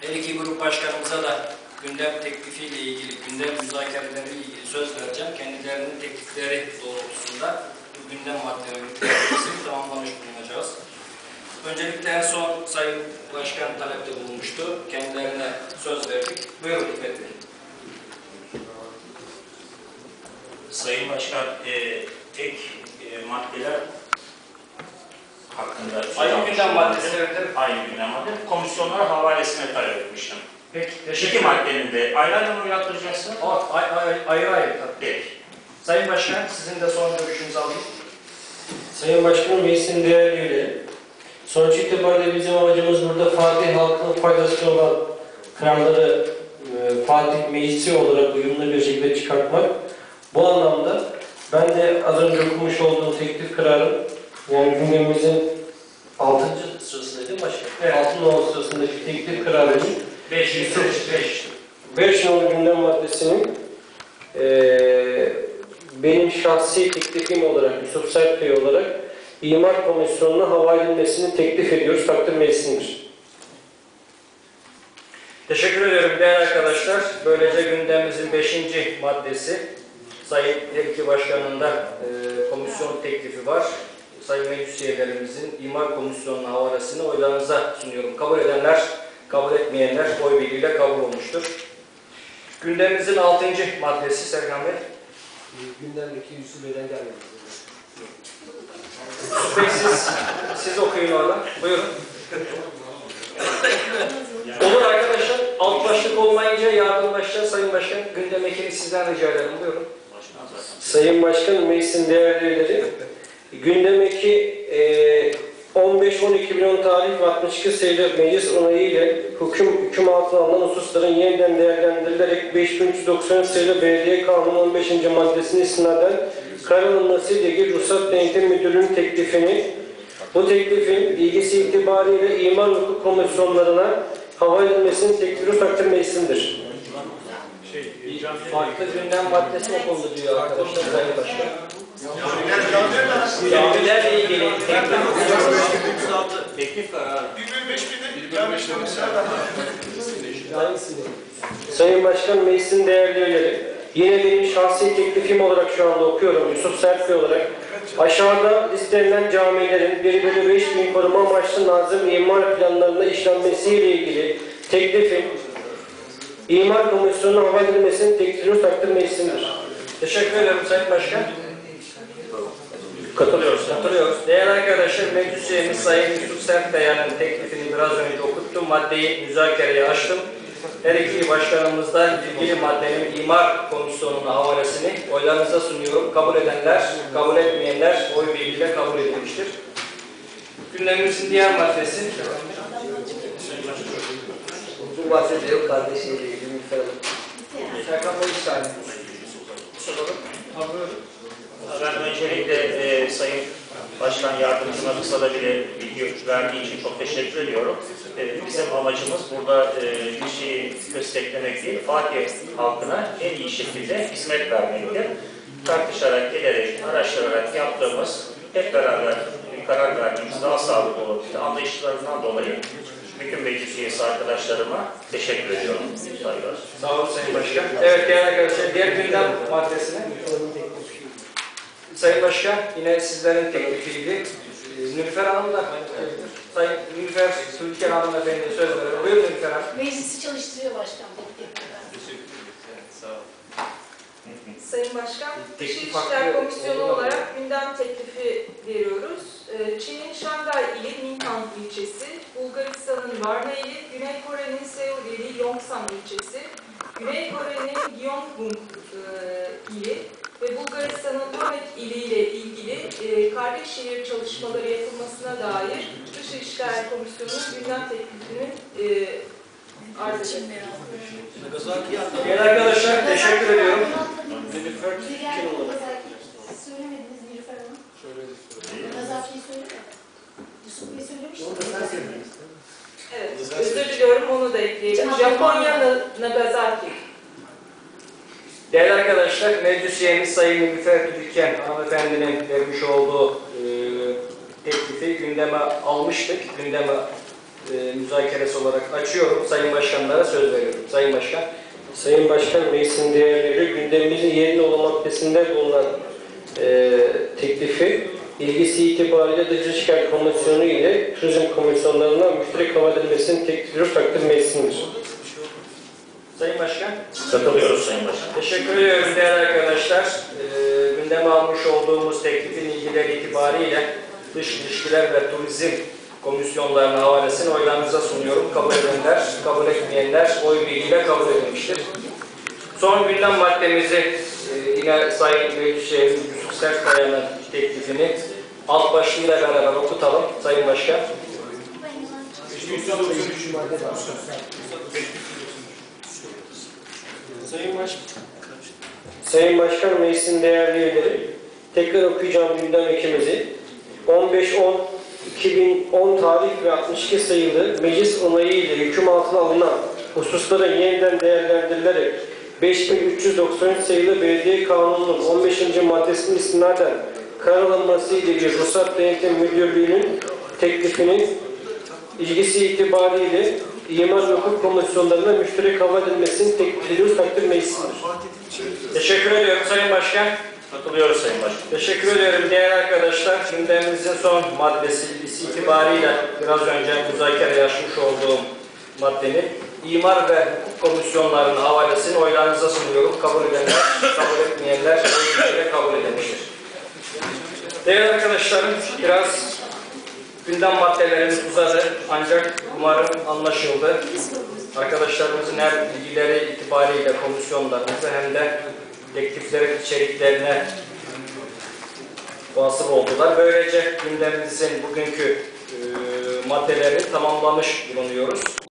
Her iki grup başkanımıza da gündem teklifiyle ilgili, gündem müzakereleriyle ilgili söz vereceğim. Kendilerinin teklifleri doğrultusunda bu gündem maddelerinin tamamlamış bulunacağız. Öncelikle en son Sayın Başkan talepte bulunmuştu. Kendilerine söz verdik. Buyurun Hikmet Bey. Sayın Başkan, e, ek e, maddeler hakkında... Aynı gündem maddesi evet. Aynı gündem madde. Komisyonlara havalesine talep etmiştim. Peki, İki teşekkür ederim. maddenin de ayrı ayrı mı ay- ay- Ayrı ayrı tabii. Peki. Sayın Başkan, sizin de son görüşünüzü alayım. Sayın Başkanım, meclisin değerli üyeleri. Sonuç itibariyle bizim amacımız burada Fatih halkının faydası olan kararları e, Fatih Meclisi olarak uyumlu bir şekilde çıkartmak. Bu anlamda ben de az önce okumuş olduğum teklif kararı, yani gündemimizin 6. sırasında değil mi başkanım? Evet. 6 nolu sırasındaki teklif kararının 5, 5. 5 nolu gündem maddesinin eee benim şahsi teklifim olarak, Yusuf Sertbey olarak İmar Komisyonu'na havale edilmesini teklif ediyoruz. Takdir meclisindir. Teşekkür ediyorum değerli arkadaşlar. Böylece gündemimizin 5. maddesi Sayın her iki başkanın da e, komisyon teklifi var. Sayın meclis üyelerimizin imar komisyonuna havalesini oylarınıza sunuyorum. Kabul edenler, kabul etmeyenler oy birliğiyle kabul olmuştur. Gündemimizin 6. maddesi Serkan Bey. Gündemdeki Yusuf Bey'den gelmedi. Yusuf Bey siz, siz okuyun orada. Buyurun. Olur arkadaşlar. Alt başlık olmayınca yardımlaşacağız. Sayın Başkan gündem ekini sizden rica ederim. Buyurun. Sayın Başkanım, meclisin değerli üyeleri, gündemdeki e, 15-12 tarih ve 62 sayılı meclis onayı ile hüküm, hüküm altına alınan hususların yeniden değerlendirilerek 5393 sayılı belediye kanunu 15. maddesine istinaden karar alınması ile ilgili Ruhsat Denetim Müdürlüğü'nün teklifini bu teklifin ilgisi itibariyle imar hukuk komisyonlarına havale edilmesinin teklifi takdir meclisindir. Bir farklı gündem maddesi okundu diyor arkadaşlar Sayın Başkan. Camilerle ilgili teklif Teklif kararı. Sayın Başkan, meclisin değerli üyeleri, yine benim şahsi teklifim olarak şu anda okuyorum, Yusuf Sertli olarak. Aşağıda listelenen camilerin 1 bölü 5 bin koruma amaçlı nazım imar planlarına işlenmesiyle ilgili teklifim, imar komisyonuna havale edilmesinin teklifini takdir meclisindir. Teşekkür ederim Sayın Başkan. Katılıyoruz. Katılıyoruz. Değerli arkadaşlar, meclis üyemiz Sayın Yusuf Sertdayan'ın teklifini biraz önce okuttum. Maddeyi müzakereye açtım. Her iki başkanımız da ilgili maddenin imar komisyonuna havalesini oylarınıza sunuyorum. Kabul edenler, kabul etmeyenler oy birliğiyle kabul edilmiştir. Gündemimizin diğer maddesi. Bu maddede yok kardeşiyle ilgili bir falan. Serkan saniye. Soralım. Ben öncelikle Sayın Başkan Yardımcıma kısa bile bilgi verdiği için çok teşekkür ediyorum. E, bizim amacımız burada e, bir şeyi kösteklemek değil, Fatih halkına en iyi şekilde hizmet vermektir. Tartışarak, ederek, araştırarak yaptığımız, hep beraber karar verdiğimiz daha sağlıklı olur. Anlayışlarından dolayı bütün meclis üyesi arkadaşlarıma teşekkür ediyorum. Saygılar. Sağ olun Sayın Başkan. Evet değerli arkadaşlar, diğer gündem maddesine. Sayın Başkan, yine sizlerin teklifiydi. Ee, Nülfer Hanım da Sayın Nülfer Türker Hanım Efendi'ye söz verelim. Buyurun Nülfer Hanım. Meclisi çalıştırıyor başkan. Sayın Başkan, Teklif Dışişleri hakkı İşler Komisyonu olarak gündem teklifi veriyoruz. E, kardeş şehir çalışmaları yapılmasına dair Dışişler Komisyonu'nun gündem teklifini e, arz. Değerli arkadaşlar, teşekkür ediyorum. Nilüfer kim olarak? Söylemediniz Nilüfer Hanım. Nazafi'yi söyledi. Yusuf Bey söylemişti. Evet, özür diliyorum onu da ekleyelim. Japonya Nagasaki. Değerli arkadaşlar, meclis üyemiz Sayın Nilüfer Tüdükken hanımefendinin vermiş olduğu e, teklifi gündeme almıştık. Gündeme e, müzakeresi olarak açıyorum. Sayın Başkanlara söz veriyorum. Sayın Başkan. Sayın Başkan, meclisin değerleri gündemimizin yerine olan maddesinde bulunan e, teklifi ilgisi itibariyle Dışişleri Komisyonu ile Turizm Komisyonlarına müşterek hava edilmesini teklif ediyoruz. Takdir meclisindir. Sayın Başkan. Katılıyoruz Sayın Başkan. Teşekkür ediyorum değerli arkadaşlar. Ee, gündeme almış olduğumuz teklifin ilgileri itibariyle dış ilişkiler ve turizm komisyonlarının havalesini oylarınıza sunuyorum. Kabul edenler, kabul etmeyenler oy birliğiyle kabul edilmiştir. Son gündem maddemizi e, yine Sayın Büyükşehir Yusuf Sertkaya'nın teklifini alt başlığıyla beraber okutalım Sayın Başkan. Sayın Başkan, meclisin değerli üyeleri, tekrar okuyacağım gündem ekimizi. 15-10-2010 tarih ve 62 sayılı meclis onayı ile hüküm altına alınan hususların yeniden değerlendirilerek 5393 sayılı belediye kanununun 15. maddesinin istinaden karar alınması ile bir ruhsat denetim müdürlüğünün teklifinin ilgisi itibariyle İmar ve Hukuk Komisyonlarına müşterek hava edilmesini teklif ediyoruz. Takdir meclisindir. Teşekkür ediyorum Sayın Başkan. Katılıyoruz Sayın Başkan. Teşekkür ediyorum değerli arkadaşlar. Gündemimizin son maddesi itibariyle biraz önce müzakere açmış olduğum maddenin İmar ve Hukuk Komisyonlarının havalesini oylarınıza sunuyorum. Kabul edenler, kabul etmeyenler oy birliğiyle kabul edilmiştir. Değerli arkadaşlarım biraz gündem maddelerimiz uzadı ancak umarım anlaşıldı. Arkadaşlarımızın hem bilgileri itibariyle komisyonlarımızı hem de tekliflerin içeriklerine vasıl oldular. Böylece gündemimizin bugünkü e, maddeleri tamamlamış bulunuyoruz.